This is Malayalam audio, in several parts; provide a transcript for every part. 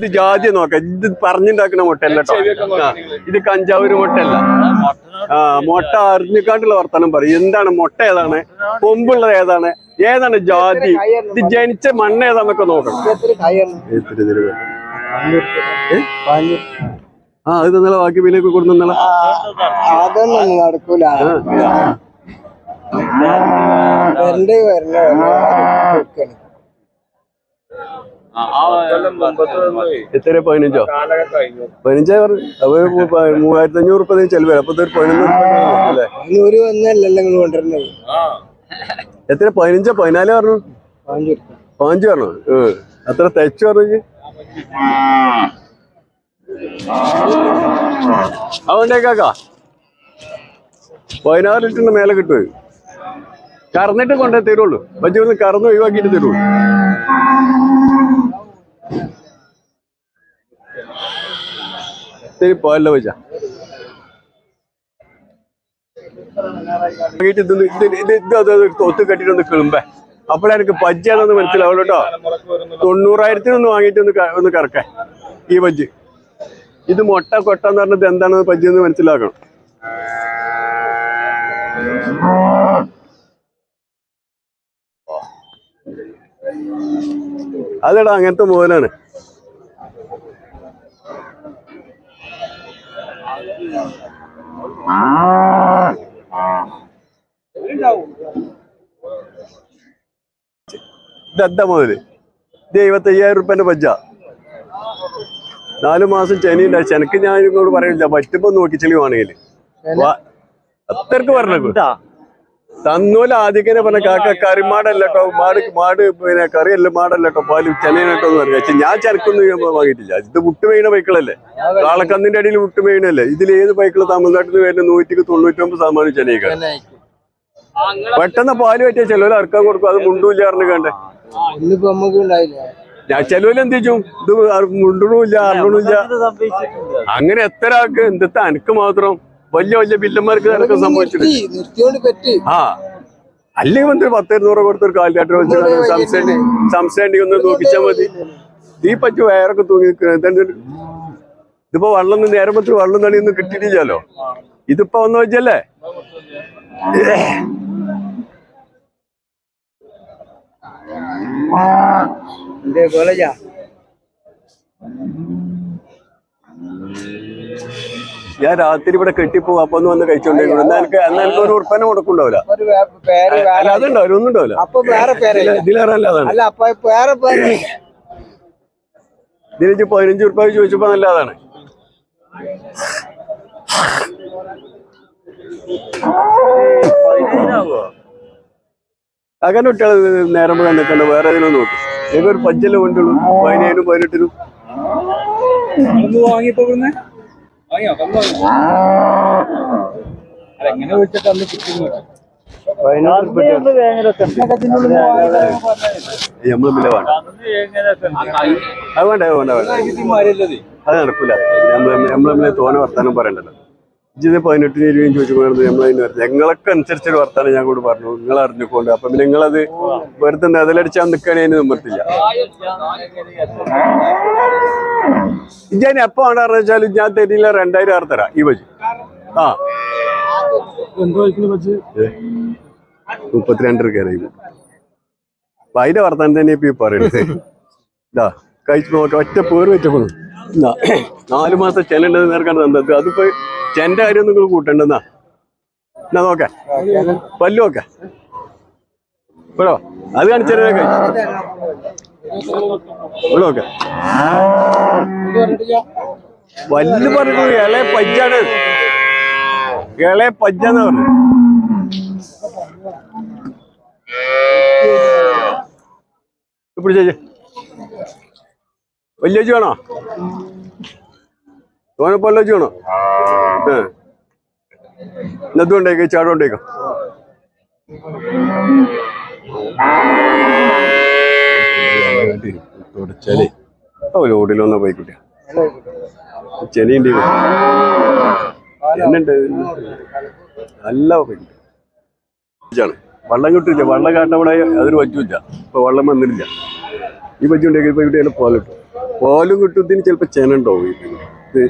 ഇത് ജാതി നോക്കാം. ഇത് പറഞ്ഞുണ്ടാക്കുന്ന മുട്ടല്ല കേട്ടോ ഇത് കഞ്ചാവൂര് മുട്ടല്ല ആ മുട്ട അറിഞ്ഞിക്കാണ്ടുള്ള വർത്തമാനം പറയും. എന്താണ് മുട്ട ഏതാണ്? കൊമ്പുള്ളത് ഏതാണ്? ഏതാണ് ജാതി? ഇത് ജനിച്ച മണ്ണ് ഏതാന്നൊക്കെ നോക്കണം? ആ അത് നല്ല ബാക്കി വിലയൊക്കെ കൊടുത്തു എന്റെ അതൊന്നും നടക്കൂല. വരണ്ട് വരണ എത്ര പതിനഞ്ചോ പതിനഞ്ചാ പറഞ്ഞു അപ്പൊ മൂവായിരത്തി അഞ്ഞൂറ് ഉറുപ്പ ചെലവ് അപ്പൊ പതിനൊന്ന് നിങ്ങൾ കൊണ്ടുവരുന്നത് എത്ര പതിനഞ്ചോ പതിനാല് പറഞ്ഞു പാഞ്ചു പറഞ്ഞു ഏഹ് അത്ര തെച്ചു പറഞ്ഞു അതുകൊണ്ടേക്കാക്കാ പതിനാറ് ലിറ്ററിന് മേലെ കിട്ടുമോ കറന്നിട്ട് കൊണ്ടേ തരുള്ളൂ പറ്റി ഒന്ന് കറന്ന് ഒഴിവാക്കിയിട്ട് തരുള്ളൂ ഇത്തിരി പോയല്ല വെച്ചാ ഒത്തു കെട്ടിട്ടൊന്ന് കിളുമ്പേ. അപ്പോഴേ എനിക്ക് മനസ്സിലാവുള്ളൂ കേട്ടോ. തൊണ്ണൂറായിരത്തിനൊന്ന് വാങ്ങിയിട്ട് ഒന്ന് ഒന്ന് കറക്കേ. ഈ പജ്ജ്. ഇത് മുട്ട കൊട്ട എന്ന് പറഞ്ഞത് എന്താണെന്ന് പജ്ജ് എന്ന് മനസ്സിലാക്കണം. അതെടാ അങ്ങനത്തെ മോനാണ്. ഇതെന്താ മുതൽ? ഇത് എഴുപത്തയ്യായിരം റുപ്യന്റെ പജ്ജ നാലു മാസം ചെനിയുണ്ട് ചെനക്ക് ഞാൻ ഇങ്ങോട്ട് പറയുന്നില്ല പറ്റുമ്പോ നോക്കി ചെളിവാണെങ്കിൽ അത്രയ്ക്ക് പറഞ്ഞു തന്നൂല ആദ്യക്കനെ പറഞ്ഞ കാക്ക കറിമാടല്ലോ മാട് മാട് പിന്നെ കറിയല്ല മാടല്ലോ പാൽ ചെനയിനട്ടോ എന്ന് പറഞ്ഞു പക്ഷെ ഞാൻ ചരക്കൊന്നും ഞാൻ വാങ്ങിയിട്ടില്ല. ഇത് വിട്ടുമേണ ബൈക്കുകളല്ലേ കാളക്കന്നിന്റെ അടിയിൽ വിട്ടുമേണല്ലേ ഇതിൽ ഏത് ബൈക്കുകൾ തമിഴ്നാട്ടിൽ നിന്ന് വരുന്ന നൂറ്റിക്ക് തൊണ്ണൂറ്റൊമ്പത് ശതമാനം ചെനയിക്കാൻ പെട്ടെന്ന് പാൽ പറ്റിയ ചിലവർ അറക്കാൻ കൊടുക്കും. അത് മുണ്ടൂല്ല അറിഞ്ഞു കണ്ടേ. ഇന്നിപ്പോ നമുക്ക് ഉണ്ടായില്ല. ഞാൻ ചെലവിൽ എന്ത് ചെയ്യും? ഇത് മുണ്ടണില്ല അറിഞ്ഞില്ല അങ്ങനെ എത്ര ആൾക്ക്? എന്തത്തെ അനക്ക് മാത്രം? വലിയ വലിയ ബില്ലന്മാർക്ക് നിനക്ക് സംഭവിച്ചിട്ടുണ്ട് ആ. അല്ലെങ്കിൽ വന്ന് ഒരു പത്ത് ഇരുന്നൂറ് കൊടുത്തൊരു കാലിയാട്ടർ വെച്ച് സംസ്ഥാനി സംശയം ഒന്ന് നോക്കിച്ചാൽ മതി. തീ പറ്റി വയറൊക്കെ തൂങ്ങി ഇതിപ്പോ വെള്ളം നേരം പത്ത് വെള്ളം തണിയൊന്നും കിട്ടിയിട്ടില്ലല്ലോ. ഇതിപ്പോ വന്ന് വെച്ചല്ലേ കോളേജാ ഞാൻ രാത്രി ഇവിടെ കെട്ടിപ്പോ അപ്പൊ ഒന്ന് വന്ന് കഴിച്ചോണ്ടിരിക്കും. ഉൽപ്പന്നം എനിക്ക് ഒരു മുടക്കുണ്ടാവില്ല അതുണ്ടാവില്ല ഒന്നും ഉണ്ടാവില്ല ഇതിലേറെ അല്ലാതാണ് ഇതിലേക്ക് പതിനഞ്ച് ഉറുപ്പ ചോദിച്ചപ്പോ നല്ലതാണ് അങ്ങനെ കുട്ടികൾ നേരം കണ്ടിട്ടുണ്ട് വേറെ ഏതിനും നോക്കും. ഏതൊരു ഒരു കൊണ്ടുള്ളൂ? പതിനേഴിനും പതിനെട്ടിനും. വാങ്ങിയപ്പോ എങ്ങനെ വിളിച്ചിട്ട് അന്ന് കിട്ടുന്നു അത് വേണ്ട അത് വേണ്ട വേണ്ട. അത് നടക്കൂല. നമ്മൾ നമ്മളെ തോനെ വർത്താനം പറയണ്ടല്ലോ. ഇത് പതിനെട്ടിന് ഇരുപതും ചോദിച്ചുകൊണ്ട് നമ്മൾ ഞങ്ങളൊക്കെ അനുസരിച്ചൊരു വർത്താനം ഞാൻ കൂടെ പറഞ്ഞു. നിങ്ങൾ അറിഞ്ഞുകൊണ്ട് അപ്പൊ പിന്നെ നിങ്ങളത് വെറുതെ നെതലടിച്ചാൽ നിൽക്കണേ അതിന് നിമ്മത്തില്ല ഞാൻ എപ്പോ ആണെന്ന് വെച്ചാൽ ഞാൻ തരില്ല രണ്ടായിരം ആറ് തരാം. ഈ ബജ്. ആ. മുപ്പത്തിരണ്ട് കയറി. അപ്പൊ അതിന്റെ വർത്താനം തന്നെ ഇപ്പൊ പറയുന്നത്. ഇതാ കഴിച്ചു നോക്കാം ഒറ്റ പേര് വെച്ചപ്പോ നാലു മാസം ചെല്ലേണ്ടത് നേർക്കാണ് തന്നത്. അതിപ്പോ ചെന്റെ കാര്യം നിങ്ങൾ കൂട്ടണ്ടെന്നാ എന്നാ? നോക്ക. പല്ലു നോക്കോ. അത് കാണിച്ചു കഴിച്ചു. ഇവിടെ വല്ല് പറഞ്ഞു ഇളയ പഞ്ചാണ് ഇളയ പഞ്ചാന്ന് പറഞ്ഞു. പിടിച്ചേ വലിയ ചേച്ചി വേണോ? തോനപ്പല്ല ചേച്ചി വേണോ? ഏ. ഇന്നതുകൊണ്ടേക്ക് ചാടുകൊണ്ടേക്കോ ചെളി. ഓ പോയി പോയിക്കുട്ടിയ. ചെളിയുണ്ട് എന്നുണ്ട്? നല്ല പോയിക്കുട്ടി ാണ് വെള്ളം കിട്ടില്ല. വള്ളം കാട്ടവിടെ അതിന് പറ്റൂല ഇപ്പൊ വള്ളം വന്നിട്ടില്ല. ഈ പറ്റുണ്ടെങ്കിൽ ഇപ്പൊ ഇവിടെ പോലെ കിട്ടും. പാലും കിട്ടുന്നതിന് ചിലപ്പോ ചെന ഉണ്ടാവും ഇതിന്. ഇത്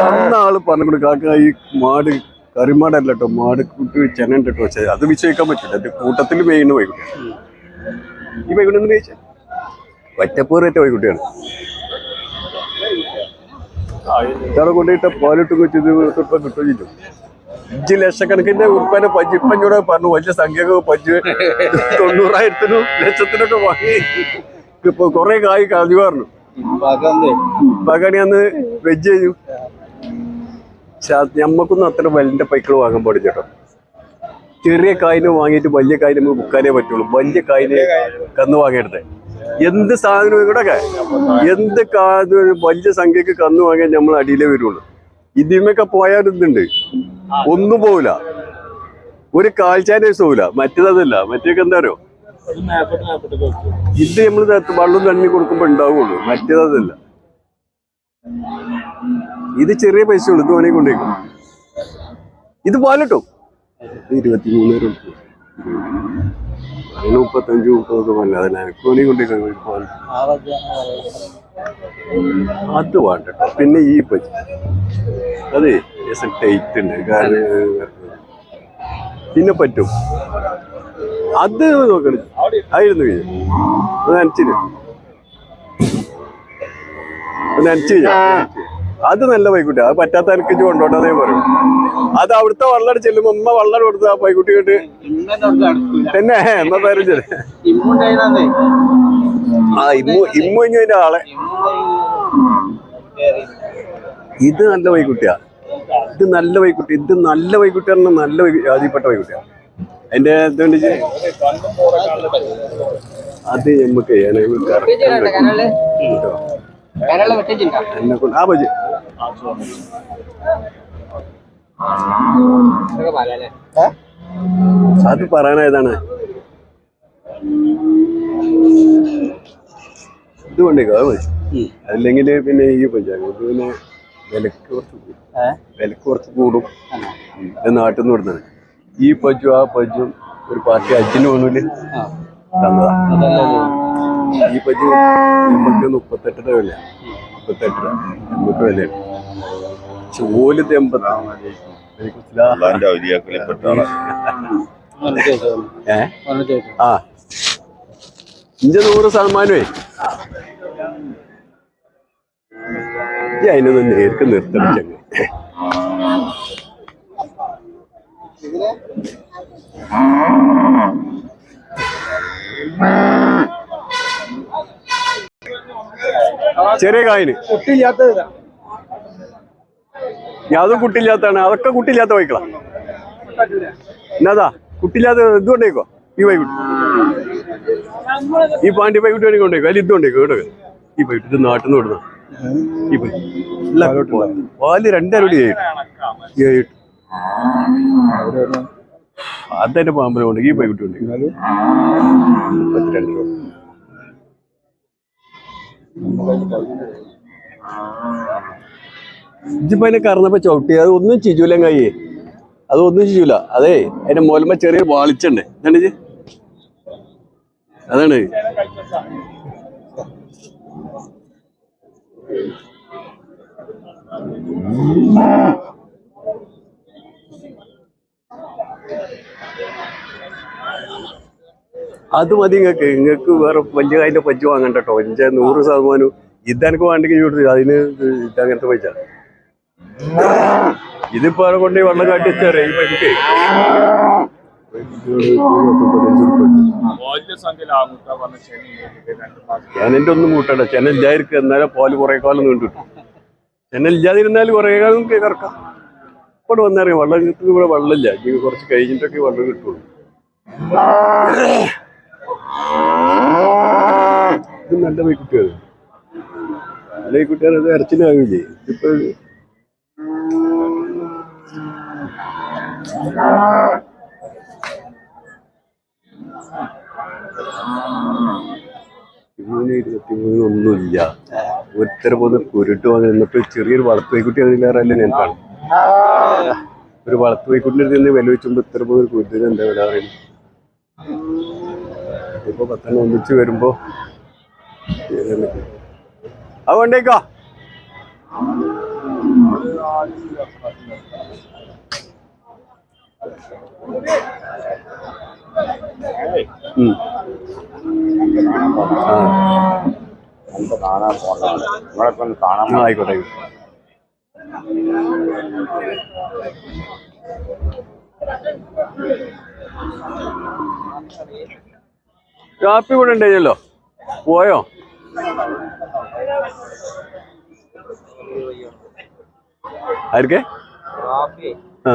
തന്ന ആൾ പറഞ്ഞു കാക്ക ഈ മാട് കറിമാടല്ല കേട്ടോ മാട് കുട്ടി ചെന ഉണ്ട് കേട്ടോ അത് വിശ്വസിക്കാൻ പറ്റില്ല. എന്റെ കൂട്ടത്തിൽ മെയിൻ വൈകുട്ടി ഈ വൈകുട്ടി എന്ന് കഴിച്ച പോയി ഇതാണ് പോലിട്ട് പാലിട്ട് വെച്ചത് ഇപ്പം കിട്ടുകയും അഞ്ച് ലക്ഷക്കണക്കിന്റെ ഉൽപ്പന്ന പഞ്ച് ഇപ്പം പറഞ്ഞു. വലിയ സംഖ്യ പഞ്ച് തൊണ്ണൂറായിരത്തിനും ലക്ഷത്തിനൊക്കെ വാങ്ങി. ഇപ്പൊ കുറെ കായ് കളഞ്ഞു പറഞ്ഞു. പകണി അന്ന് വെജ് ചെയ്തു. നമ്മക്കൊന്നും അത്ര വലിയ പൈക്കൾ വാങ്ങാൻ പാടില്ല കേട്ടോ. ചെറിയ കായിന് വാങ്ങിയിട്ട് വലിയ കായിന് നമുക്ക് ബുക്കാനേ പറ്റുള്ളൂ. വലിയ കായിന് കന്ന് വാങ്ങിയെടുത്തേ എന്ത് സാധനവും ഇവിടെ എന്ത് കാ ഇത് വലിയ സംഖ്യക്ക് കന്നു വാങ്ങിയാൽ നമ്മൾ അടിയിലേ വരുള്ളൂ. ഇതിമൊക്കെ പോയാൽ ഇതുണ്ട്. ഒന്നും പോവില്ല. ഒരു കാൽച്ചാന്റെ പോവില്ല മറ്റേതല്ല മറ്റേക്ക് എന്താ അറിയോ? ഇത് നമ്മൾ വെള്ളം തണ്ണി കൊടുക്കുമ്പോ ഉണ്ടാവുള്ളൂ. മറ്റേതല്ല ഇത് ചെറിയ പൈസ ഉള്ളൂ. ഇത് വേണമെങ്കിൽ കൊണ്ടേക്കും ഇത് പാലിട്ടോ. ഇരുപത്തി മൂന്ന് രൂപ അതിന് മുപ്പത്തഞ്ച് മുപ്പതൊക്കെ പല്ല അതിന് എനിക്ക് വേണമെങ്കിൽ അത് വേണ്ട പിന്നെ ഈ പറ്റി അതെ ടൈറ്റ് ഉണ്ട്. കാരണം പിന്നെ പറ്റും. അത് നോക്കണം. ആയിരുന്നു അത് നനച്ചിന്. അത് നനച്ച് കഴിഞ്ഞാ. അത് നല്ല പൈക്കുട്ടി. അത് പറ്റാത്ത എനിക്ക് കൊണ്ടോട്ടെ പറയും അത് അവിടുത്തെ വള്ളം ചെല്ലുമ്പോ ഉമ്മ വള്ളം കൊടുത്ത ആ പൈക്കുട്ടി കേട്ട് തന്നെ എന്നാ പേരും ചെല്ലു ആ ഇമ്മു ഇമ്മു ഇഞ്ഞതിന്റെ ആളെ. ഇത് നല്ല പൈക്കുട്ടിയാ. ഇത് നല്ല പൈക്കുട്ടി. ഇത് നല്ല പൈക്കുട്ടിയാണ് നല്ല ജാതിപ്പെട്ട പൈക്കുട്ടിയാ. അതിന്റെ എന്തുകൊണ്ട് അത് നമുക്ക് ചെയ്യാൻ എന്നെ കൊണ്ട് ആ പറ്റി അത് പറയാനായതാണ്. ഇത് കൊണ്ടേക്കോ അത് മതി. അല്ലെങ്കിൽ പിന്നെ ഈ പഞ്ചായത്ത് പിന്നെ വിലക്ക് കുറച്ച് കൂടും. വിലക്ക് കുറച്ച് കൂടും. നാട്ടിൽ നിന്ന് കൊടുത്തത് ഈ പജ്ജും ആ പജ്ജും ഒരു പാർട്ടി അജിന് ഒന്നുമില്ല തന്നതാ. ഈ പറ്റി നമുക്ക് മുപ്പത്തെട്ടര വില. മുപ്പത്തെട്ടര നമുക്ക് വില. ചോലത്ത് എൺപത്തി ആ. ഇഞ്ച നൂറ് ശതമാനമേ. അതിനൊന്നും നേർക്ക് നിർത്തണം ചങ്ങ ചെറിയ കായിന്. യാതൊരു യാതും കുട്ടിയില്ലാത്താണ് അതൊക്കെ കുട്ടിയില്ലാത്ത വൈക്കളാ. എന്നതാ കുട്ടിയില്ലാത്ത ഇത് കൊണ്ടേക്കോ ഈ വൈകുട്ടി ഈ പാണ്ടി വൈകുട്ടി വേണമെങ്കിൽ കൊണ്ടേക്കോ? അതിൽ ഇത് കൊണ്ടേക്കോ കേട്ടോ ഈ വൈകുട്ടി ഇത് നാട്ടിൽ നിന്ന് വിടുന്ന ഈ. ഇല്ല, പാൽ രണ്ടരടി ഏഴ് അതെന്റെ പാമ്പിനെ കൊണ്ട് ഈ വൈകുട്ടി ഉണ്ട് മുപ്പത്തിരണ്ട് രൂപ. ഇജിപ്പോ അതിനെ കറന്നപ്പോ ചവിട്ടി. അത് ഒന്നും ചിജൂല കയ്യേ. അത് ഒന്നും ചിജൂല. അതേ അതിന്റെ മോലമ്മ ചെറിയ വാളിച്ചുണ്ട്. എന്താണ് ഇത്? അതാണ്. അത് മതി നിങ്ങൾക്ക് നിങ്ങൾക്ക് വേറെ വലിയ അതിന്റെ പജ്ജ് വാങ്ങണ്ട കേട്ടോ എന്റെ നൂറ് ശതമാനം ഇതെനിക്ക് വേണ്ടെങ്കിൽ അതിന് ഇത് ഇതങ്ങനത്തെ പൈസ. ഇതിപ്പോ അവരെ കൊണ്ട് വെള്ളം കാട്ടി വെച്ചാറേ ഈ പൈസക്ക്. ചെനന്റെ ഒന്നും കൂട്ടണ്ട. ചെന ഇല്ലായിരിക്ക. എന്നാലും പാൽ കുറെ കാലം നീണ്ടു ചെന ഇല്ലാതിരുന്നാൽ കുറെ കാലം കറക്കാം. ഇപ്പോൾ വന്നറിയാം വെള്ളം കിട്ടുന്ന ഇവിടെ വെള്ളമില്ല. ഇനി കുറച്ച് കഴിഞ്ഞിട്ടൊക്കെ വെള്ളം കിട്ടുള്ളൂ. ഇത് നല്ല വൈക്കുട്ടിയാണ് നല്ല വൈക്കുട്ടിയാണ് അത് ഇറച്ചിനാവില്ലേ ഇപ്പൊ ഇരുപത്തിമൂന്ന് ഇരുപത്തി മൂന്ന് ഒന്നുമില്ല. ഒരുത്തര പോന്ന് കുരുട്ട് വാങ്ങി എന്നിട്ട് ചെറിയൊരു വളർത്തു വൈക്കുട്ടി അതിലേറല്ലേ ഞാൻ കാണും. ഒരു വളർത്തു വൈക്കുട്ടിന്റെ അടുത്ത് നിന്ന് വില വെച്ചുമ്പോ ഇത്ര പോലും കുരുത്തിന് എന്താ പറയുന്നത്? കാണാൻ പോകണം ഒന്നിച്ച് വരുമ്പോൾ അത് ആ, ആയിക്കോട്ടെ ആയിക്കോട്ടെ. കാപ്പി കൂടെ ഉണ്ടായിരുന്നല്ലോ പോയോ? ആർക്കെ? ആ.